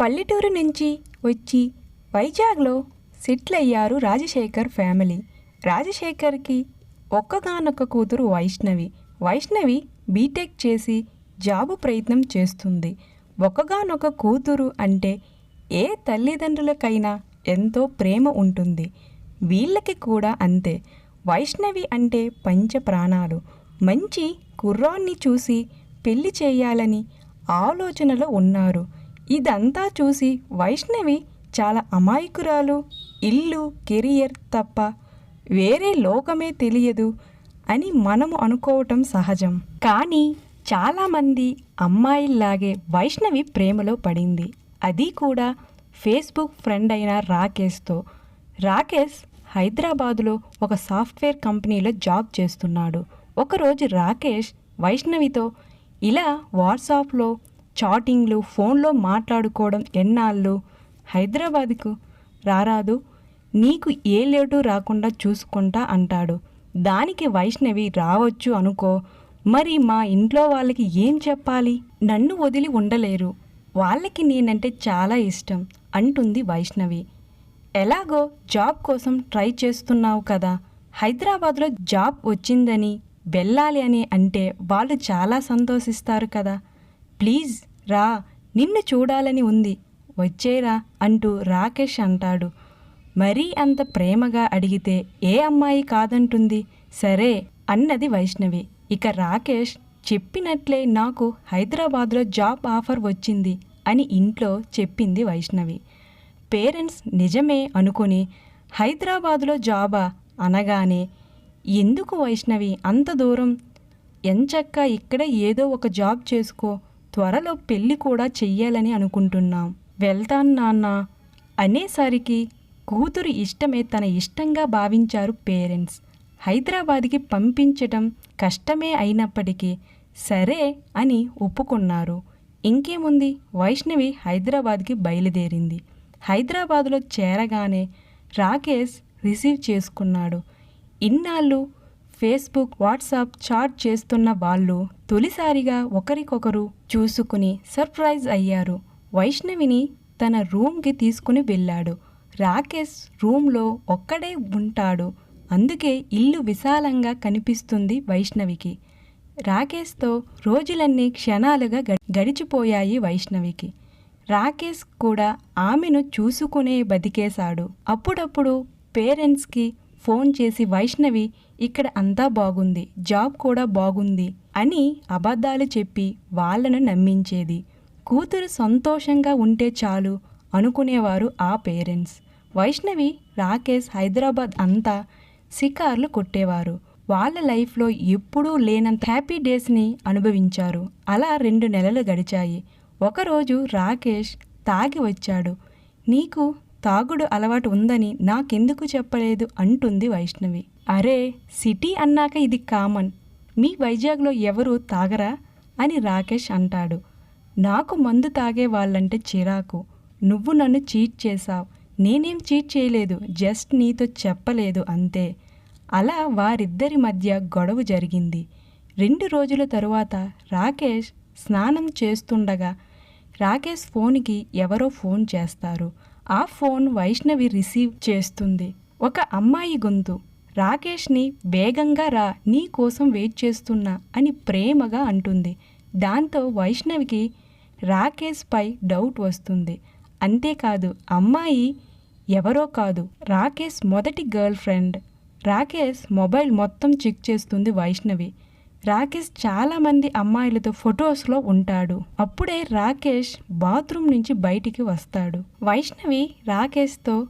పల్లెటూరు నుంచి వచ్చి వైజాగ్లో సెటిల్ అయ్యారు రాజశేఖర్ ఫ్యామిలీ. రాజశేఖర్కి ఒక్కగానొక్క కూతురు వైష్ణవి. వైష్ణవి బీటెక్ చేసి జాబు ప్రయత్నం చేస్తుంది. ఒకగానొక కూతురు అంటే ఏ తల్లిదండ్రులకైనా ఎంతో ప్రేమ ఉంటుంది. వీళ్ళకి కూడా అంతే. వైష్ణవి అంటే పంచ ప్రాణాలు. మంచి కుర్రాన్ని చూసి పెళ్ళి చేయాలని ఆలోచనలో ఉన్నారు. ఇదంతా చూసి వైష్ణవి చాలా అమాయకురాలు ఇల్లు కెరియర్ తప్ప వేరే లోకమే తెలియదు అని మనము అనుకోవటం సహజం. కానీ చాలామంది అమ్మాయిల్లాగే వైష్ణవి ప్రేమలో పడింది. అది కూడా ఫేస్బుక్ ఫ్రెండ్ అయిన రాకేష్తో. రాకేష్ హైదరాబాదులో ఒక సాఫ్ట్వేర్ కంపెనీలో జాబ్ చేస్తున్నాడు. ఒకరోజు రాకేష్ వైష్ణవితో ఇలా వాట్సాప్లో చాటింగ్లు ఫోన్లో మాట్లాడుకోవడం ఎన్నాళ్ళు? హైదరాబాద్కు రారాదు. నీకు ఏ లేటు రాకుండా చూసుకుంటా అంటాడు. దానికి వైష్ణవి రావచ్చు అనుకో. మరి మా ఇంట్లో వాళ్ళకి ఏం చెప్పాలి? నన్ను వదిలి ఉండలేరు. వాళ్ళకి నేనంటే చాలా ఇష్టం అంటుంది వైష్ణవి. ఎలాగో జాబ్ కోసం ట్రై చేస్తున్నావు కదా. హైదరాబాద్లో జాబ్ వచ్చిందని వెళ్ళాలి అని అంటే వాళ్ళు చాలా సంతోషిస్తారు కదా. ప్లీజ్ రా నిన్ను చూడాలని ఉంది. వచ్చేరా అంటూ రాకేష్ అంటాడు. మరీ అంత ప్రేమగా అడిగితే ఏ అమ్మాయి కాదంటుంది? సరే అన్నది వైష్ణవి. ఇక రాకేష్ చెప్పినట్లే నాకు హైదరాబాద్లో జాబ్ ఆఫర్ వచ్చింది అని ఇంట్లో చెప్పింది వైష్ణవి. పేరెంట్స్ నిజమే అనుకుని హైదరాబాద్లో జాబా? అనగానే ఎందుకు వైష్ణవి అంత దూరం? ఎంచక్క ఇక్కడ ఏదో ఒక జాబ్ చేసుకో. త్వరలో పెళ్ళి కూడా చెయ్యాలని అనుకుంటున్నాం. వెళ్తాను నాన్న అనేసరికి కూతురు ఇష్టమే తన ఇష్టంగా భావించారు పేరెంట్స్. హైదరాబాద్కి పంపించటం కష్టమే అయినప్పటికీ సరే అని ఒప్పుకున్నారు. ఇంకేముంది? వైష్ణవి హైదరాబాద్కి బయలుదేరింది. హైదరాబాద్లో చేరగానే రాకేష్ రిసీవ్ చేసుకున్నాడు. ఇన్నాళ్ళు ఫేస్బుక్ వాట్సాప్ చాట్ చేస్తున్న వాళ్ళు తొలిసారిగా ఒకరికొకరు చూసుకుని సర్ప్రైజ్ అయ్యారు. వైష్ణవిని తన రూమ్కి తీసుకుని వెళ్ళాడు. రాకేష్ రూమ్లో ఒక్కడే ఉంటాడు. అందుకే ఇల్లు విశాలంగా కనిపిస్తుంది వైష్ణవికి. రాకేష్తో రోజులన్నీ క్షణాలుగా గడిచిపోయాయి వైష్ణవికి. రాకేష్ కూడా ఆమెను చూసుకునే బతికేశాడు. అప్పుడప్పుడు పేరెంట్స్కి ఫోన్ చేసి వైష్ణవి ఇక్కడ అంతా బాగుంది జాబ్ కూడా బాగుంది అని అబద్ధాలు చెప్పి వాళ్ళను నమ్మించేది. కూతురు సంతోషంగా ఉంటే చాలు అనుకునేవారు ఆ పేరెంట్స్. వైష్ణవి రాకేష్ హైదరాబాద్ అంతా షికార్లు కొట్టేవారు. వాళ్ళ లైఫ్లో ఎప్పుడూ లేనంత హ్యాపీ డేస్ని అనుభవించారు. అలా రెండు నెలలు గడిచాయి. ఒకరోజు రాకేష్ తాగి వచ్చాడు. నీకు తాగుడు అలవాటు ఉందని నాకెందుకు చెప్పలేదు? అంటుంది వైష్ణవి. అరే సిటీ అన్నాక ఇది కామన్. మీ వైజాగ్లో ఎవరు తాగరా? అని రాకేష్ అంటాడు. నాకు మందు తాగే వాళ్ళంటే చిరాకు. నువ్వు నన్ను చీట్ చేశావు. నేనేం చీట్ చేయలేదు. జస్ట్ నీతో చెప్పలేదు అంతే. అలా వారిద్దరి మధ్య గొడవ జరిగింది. రెండు రోజుల తరువాత రాకేష్ స్నానం చేస్తుండగా రాకేష్ ఫోన్కి ఎవరో ఫోన్ చేస్తారు. ఆ ఫోన్ వైష్ణవి రిసీవ్ చేస్తుంది. ఒక అమ్మాయి గొంతు. రాకేష్ని వేగంగా రా నీ కోసం వెయిట్ చేస్తున్నా అని ప్రేమగా అంటుంది. దాంతో వైష్ణవికి రాకేష్పై డౌట్ వస్తుంది. అంతేకాదు అమ్మాయి ఎవరో కాదు రాకేష్ మొదటి గర్ల్ ఫ్రెండ్. రాకేష్ మొబైల్ మొత్తం చెక్ చేస్తుంది వైష్ణవి. రాకేష్ చాలామంది అమ్మాయిలతో ఫొటోస్లో ఉంటాడు. అప్పుడే రాకేష్ బాత్రూమ్ నుంచి బయటికి వస్తాడు. వైష్ణవి రాకేష్తో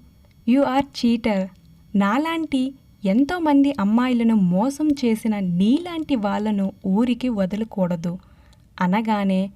యు ఆర్ చీటర్. నాలాంటి ఎంతోమంది అమ్మాయిలను మోసం చేసిన నీలాంటి వాళ్ళను ఊరికి వదలకూడదు. అనగానే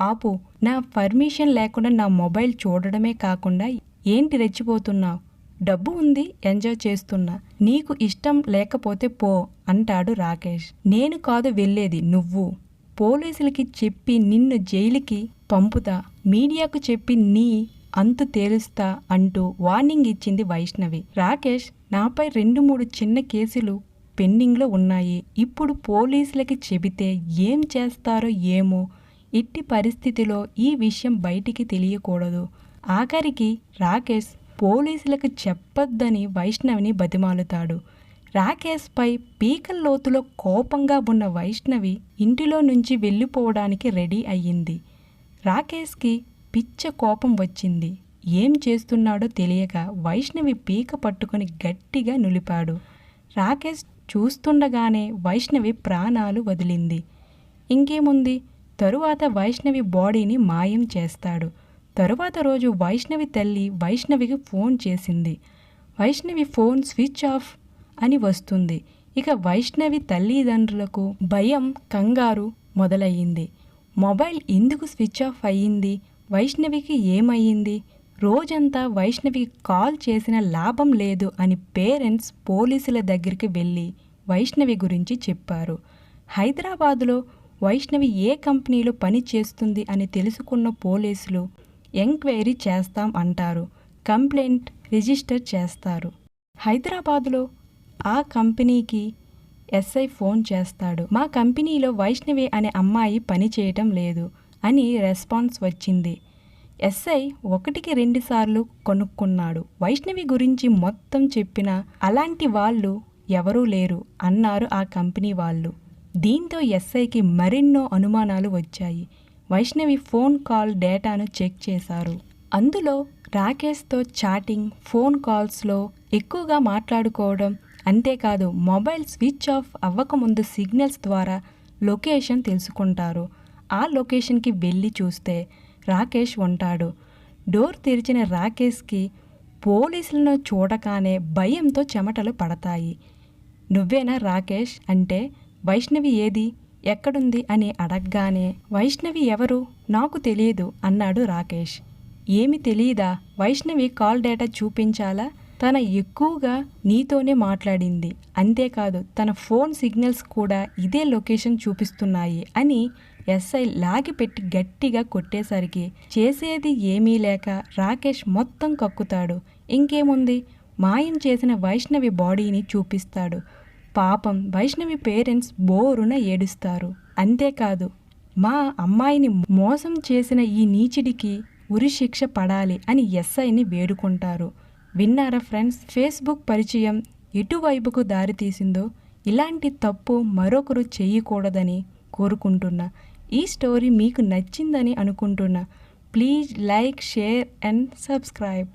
ఆపు నా పర్మిషన్ లేకుండా నా మొబైల్ చూడడమే కాకుండా ఏంటి రెచ్చిపోతున్నావు? డబ్బు ఉంది ఎంజాయ్ చేస్తున్నా. నీకు ఇష్టం లేకపోతే పో అంటాడు రాకేష్. నేను కాదు వెళ్ళేది నువ్వు. పోలీసులకి చెప్పి నిన్ను జైలుకి పంపుతా. మీడియాకు చెప్పి నీ అంతు తేలుస్తా అంటూ వార్నింగ్ ఇచ్చింది వైష్ణవి. రాకేష్ నాపై రెండు మూడు చిన్న కేసులు పెండింగ్లో ఉన్నాయి. ఇప్పుడు పోలీసులకి చెబితే ఏం చేస్తారో ఏమో ఇట్టి పరిస్థితిలో ఈ విషయం బయటికి తెలియకూడదు. ఆఖరికి రాకేష్ పోలీసులకు చెప్పొద్దని వైష్ణవిని బతిమాలుతాడు. రాకేష్పై పీకల లోతులో కోపంగా ఉన్న వైష్ణవి ఇంటిలో నుంచి వెళ్ళిపోవడానికి రెడీ అయ్యింది. రాకేష్కి పిచ్చ కోపం వచ్చింది. ఏం చేస్తున్నాడో తెలియక వైష్ణవి పీక పట్టుకొని గట్టిగా నులిపాడు. రాకేష్ చూస్తుండగానే వైష్ణవి ప్రాణాలు వదిలింది. ఇంకేముంది? తరువాత వైష్ణవి బాడీని మాయం చేస్తాడు. తరువాత రోజు వైష్ణవి తల్లి వైష్ణవికి ఫోన్ చేసింది. వైష్ణవి ఫోన్ స్విచ్ ఆఫ్ అని వస్తుంది. ఇక వైష్ణవి తల్లిదండ్రులకు భయం కంగారు మొదలయ్యింది. మొబైల్ ఎందుకు స్విచ్ ఆఫ్ అయ్యింది? వైష్ణవికి ఏమయ్యింది? రోజంతా వైష్ణవికి కాల్ చేసిన లాభం లేదు అని పేరెంట్స్ పోలీసుల దగ్గరికి వెళ్ళి వైష్ణవి గురించి చెప్పారు. హైదరాబాదులో వైష్ణవి ఏ కంపెనీలో పని చేస్తుంది అని తెలుసుకున్న పోలీసులు ఎంక్వైరీ చేస్తాం అంటారు. కంప్లైంట్ రిజిస్టర్ చేస్తారు. హైదరాబాదులో ఆ కంపెనీకి ఎస్ఐ ఫోన్ చేస్తాడు. మా కంపెనీలో వైష్ణవి అనే అమ్మాయి పని చేయటం లేదు అని రెస్పాన్స్ వచ్చింది. ఎస్ఐ ఒకటికి రెండుసార్లు కొనుక్కున్నాడు. వైష్ణవి గురించి మొత్తం చెప్పిన అలాంటి వాళ్ళు ఎవరూ లేరు అన్నారు ఆ కంపెనీ వాళ్ళు. దీంతో ఎస్ఐకి మరెన్నో అనుమానాలు వచ్చాయి. వైష్ణవి ఫోన్ కాల్ డేటాను చెక్ చేశారు. అందులో రాకేష్తో చాటింగ్ ఫోన్ కాల్స్లో ఎక్కువగా మాట్లాడుకోవడం అంతేకాదు మొబైల్ స్విచ్ ఆఫ్ అవ్వకముందు సిగ్నల్స్ ద్వారా లొకేషన్ తెలుసుకుంటారు. ఆ లొకేషన్కి వెళ్ళి చూస్తే రాకేష్ ఉంటాడు. డోర్ తెరిచిన రాకేష్కి పోలీసులను చూడగానే భయంతో చెమటలు పడతాయి. నువ్వేనా రాకేష్? అంటే వైష్ణవి ఏది? ఎక్కడుంది అని అడగగానే వైష్ణవి ఎవరు? నాకు తెలియదు అన్నాడు రాకేష్. ఏమి తెలియదా వైష్ణవి కాల్ డేటా చూపించాలా? తన ఎక్కువగా నీతోనే మాట్లాడింది. అంతేకాదు తన ఫోన్ సిగ్నల్స్ కూడా ఇదే లొకేషన్ చూపిస్తున్నాయి అని ఎస్ఐ లాగిపెట్టి గట్టిగా కొట్టేసరికి చేసేది ఏమీ లేక రాకేష్ మొత్తం కక్కుతాడు. ఇంకేముంది? మాయం చేసిన వైష్ణవి బాడీని చూపిస్తాడు. పాపం వైష్ణవి పేరెంట్స్ బోరున ఏడుస్తారు. అంతేకాదు మా అమ్మాయిని మోసం చేసిన ఈ నీచిడికి ఉరిశిక్ష పడాలి అని ఎస్ఐని వేడుకుంటారు. విన్నారా ఫ్రెండ్స్? ఫేస్బుక్ పరిచయం ఎటువైపుకు దారితీసిందో ఇలాంటి తప్పు మరొకరు చేయకూడదని కోరుకుంటున్నా. ఈ స్టోరీ మీకు నచ్చిందని అనుకుంటున్నా. Please like share and subscribe.